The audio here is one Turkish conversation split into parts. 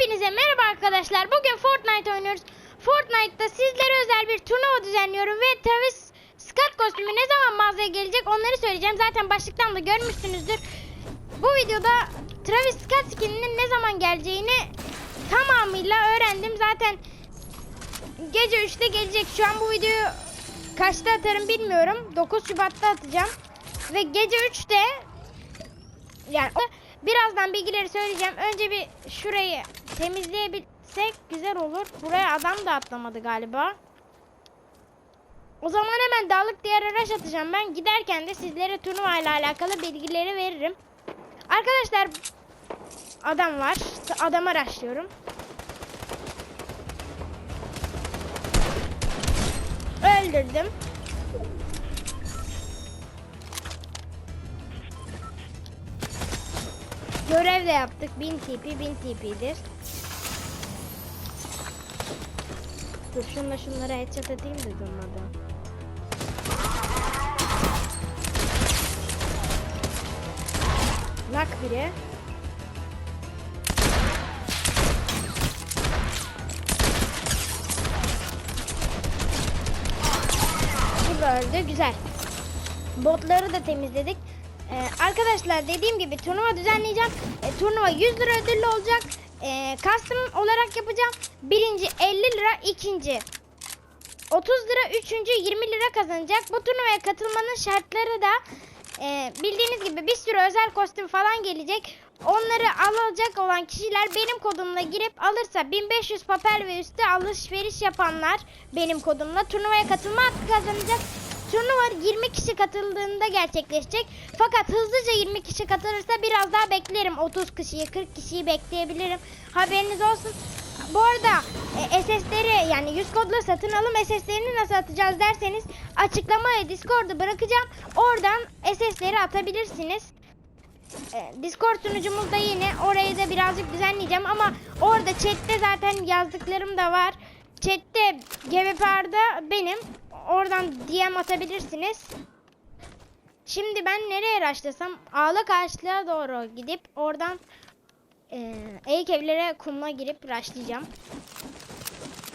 Hepinize merhaba arkadaşlar. Bugün Fortnite oynuyoruz. Fortnite'da sizlere özel bir turnuva düzenliyorum ve Travis Scott kostümü ne zaman mağazaya gelecek onları söyleyeceğim. Zaten başlıktan da görmüşsünüzdür. Bu videoda Travis Scott skininin ne zaman geleceğini tamamıyla öğrendim. Zaten gece 3'te gelecek. Şu an bu videoyu kaçta atarım bilmiyorum. 9 Şubat'ta atacağım. Ve gece 3'te yani birazdan bilgileri söyleyeceğim. Önce bir şurayı temizleyebilsek güzel olur. Buraya adam da atlamadı galiba. O zaman hemen dağlık diğer araç atacağım. Ben giderken de sizlere turnuva ile alakalı bilgileri veririm. Arkadaşlar adam var. Adam araştırıyorum. Öldürdüm. Görev de yaptık. 1000 TP, 1000 TP'dir. Dur şunla şunlara headshot atayım da durmadan. Nak biri. Bu da öldü. Güzel. Botları da temizledik. Ee, arkadaşlar dediğim gibi turnuva düzenleyeceğim. Ee, turnuva 100 lira ödüllü olacak. Ee, custom olarak yapacağım. Birinci 50 lira, ikinci 30 lira, üçüncü 20 lira kazanacak. Bu turnuvaya katılmanın şartları da e, bildiğiniz gibi bir sürü özel kostüm falan gelecek. Onları alacak olan kişiler benim kodumla girip alırsa 1500 papel ve üstü alışveriş yapanlar benim kodumla turnuvaya katılma hakkı kazanacak. Turnuva 20 kişi katıldığında gerçekleşecek. Fakat hızlıca 20 kişi katılırsa biraz daha beklerim. 30 kişiyi 40 kişiyi bekleyebilirim. Haberiniz olsun. Bu arada e, SS'leri yani 100 kodla satın alım SS'lerini nasıl atacağız derseniz açıklamaya Discord'u bırakacağım. Oradan SS'leri atabilirsiniz. E, Discord sunucumuzda yine orayı da birazcık düzenleyeceğim ama orada chatte zaten yazdıklarım da var. Chatte GVPR'da benim. Oradan DM atabilirsiniz. Şimdi ben nereye araştırsam ağlak ağaçlığa doğru gidip oradan e, eğik evlere kumla girip raşlayacağım.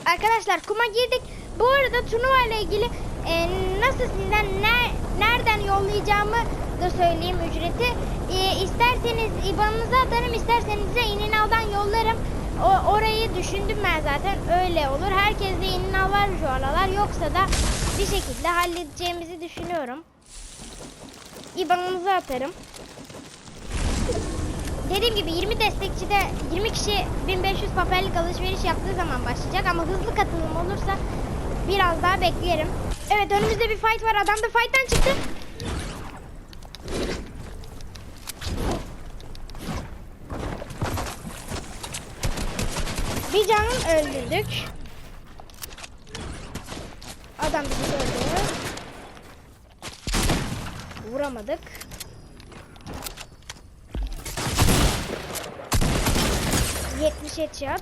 Arkadaşlar kuma girdik. Bu arada turnuva ile ilgili e, nasıl sizden ne, nereden yollayacağımı da söyleyeyim ücreti. E, isterseniz IBAN'ınızı atarım, isterseniz de İninal'dan yollarım. O, orayı düşündüm ben zaten öyle olur. Herkes de İninal var şu aralar. Yoksa da bir şekilde halledeceğimizi düşünüyorum. IBAN'ınızı atarım. Dediğim gibi 20 destekçide 20 kişi 1500 papellik alışveriş yaptığı zaman başlayacak ama hızlı katılım olursa biraz daha beklerim. Evet önümüzde bir fight var. Adam da fight'tan çıktı. Bir canın öldürdük. Adam bizi öldürdü. Vuramadık. Yetmiş headshot.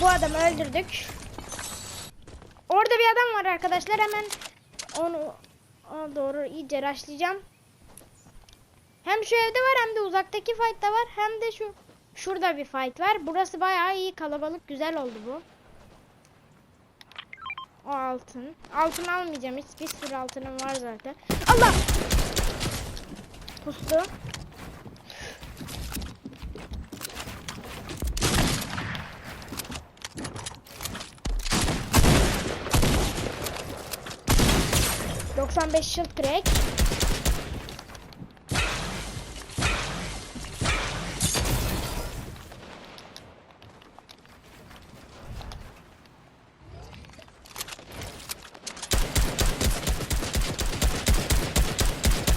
Bu adamı öldürdük. Orada bir adam var arkadaşlar. Hemen onu doğru iyice rushlayacağım. Hem şu evde var hem de uzaktaki fight da var. Hem de şu şurada bir fight var. Burası bayağı iyi kalabalık. Güzel oldu bu. O altın. Altın almayacağım. Hiç bir sürü altınım var zaten. Allah! Pustu. Doksan beş yıl crack.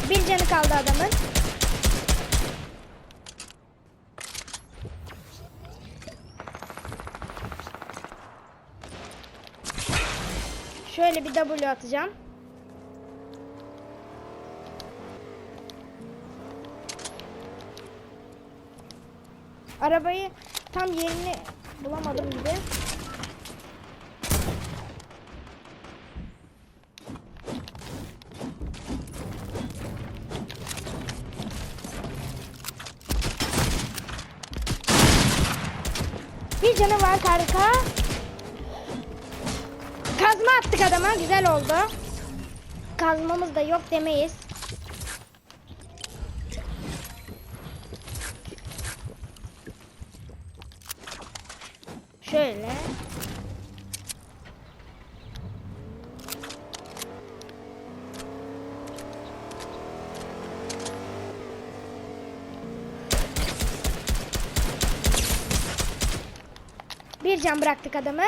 Bir canı kaldı adamın. Şöyle bir W atacağım. Arabayı tam yerini bulamadım gibi. Bir canı var harika. Kazma attık adama. Güzel oldu. Kazmamız da yok demeyiz. Şöyle. Can bıraktık adamı.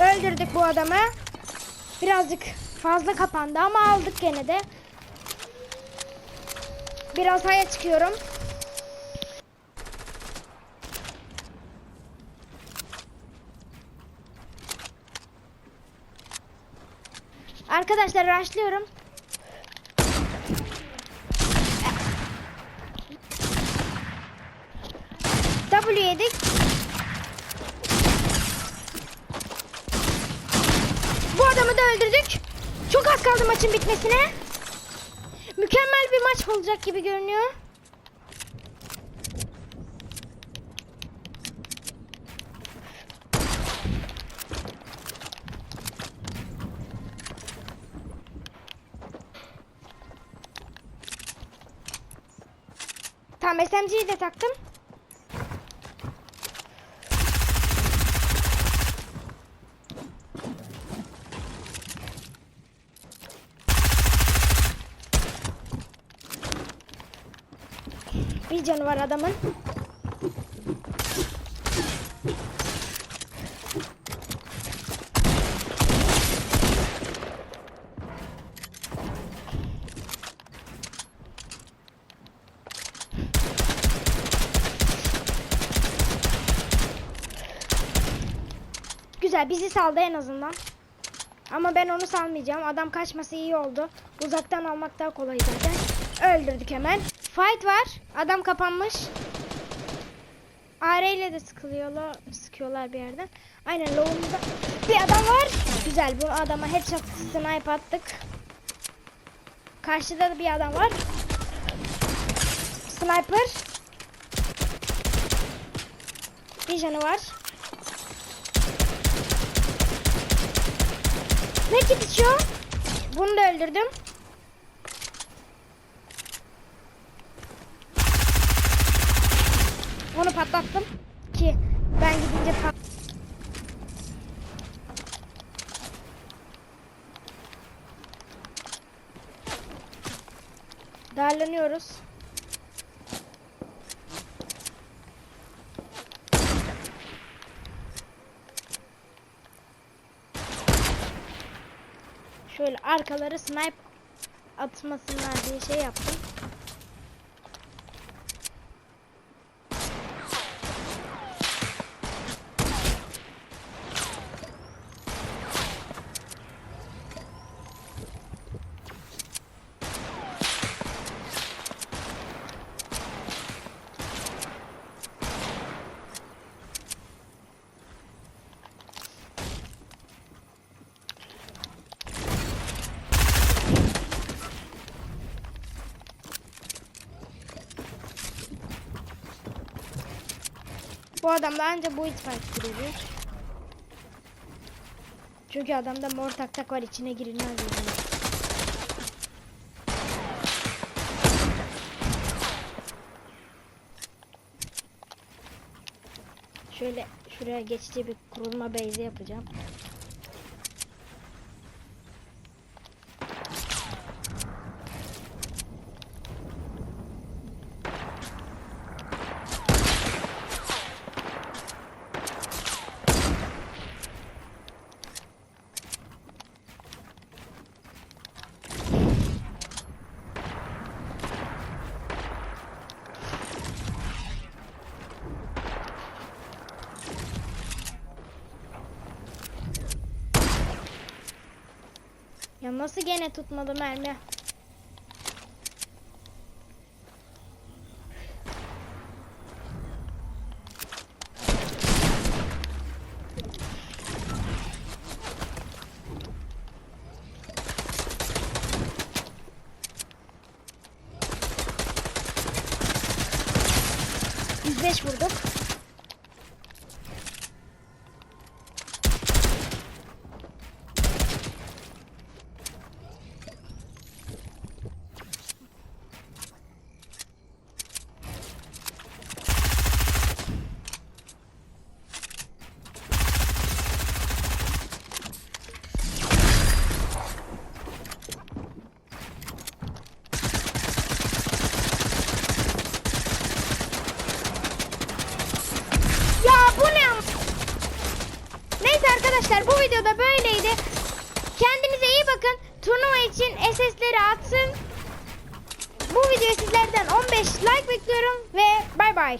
Öldürdük bu adamı. Birazcık fazla kapandı ama aldık gene de. Biraz haya çıkıyorum. Arkadaşlar rushlıyorum. W yedik. Bu adamı da öldürdük. Çok az kaldı maçın bitmesine. Mükemmel bir maç olacak gibi görünüyor. Tamam SMG'yi de taktım. Canı adamın. Güzel bizi saldı en azından. Ama ben onu salmayacağım. Adam kaçması iyi oldu. Uzaktan almak daha kolay zaten. Öldürdük hemen. Fight var. Adam kapanmış. AR ile de sıkılıyorlar, sıkıyorlar bir yerden. Aynen low'umuzda bir adam var. Güzel bu adama headshot snipe attık. Karşıda da bir adam var. Sniper. Bir canı var. Ne gidişiyor? Bunu da öldürdüm. Onu patlattım ki ben gidince pat Darlanıyoruz. Şöyle arkaları snipe atmasınlar diye şey yaptım. Bu adamla anca bu ittifak girebilir. Çünkü adamda mor tak tak var içine girilmez. Şöyle şuraya geçici bir kurulma base yapacağım. Ya nasıl gene tutmadı mermi? Yüz beş vurduk. Ya bu ne? am- Neyse arkadaşlar bu videoda böyleydi. Kendinize iyi bakın. Turnuva için SS'leri atsın. Bu videoya sizlerden 15 like bekliyorum ve bay bay.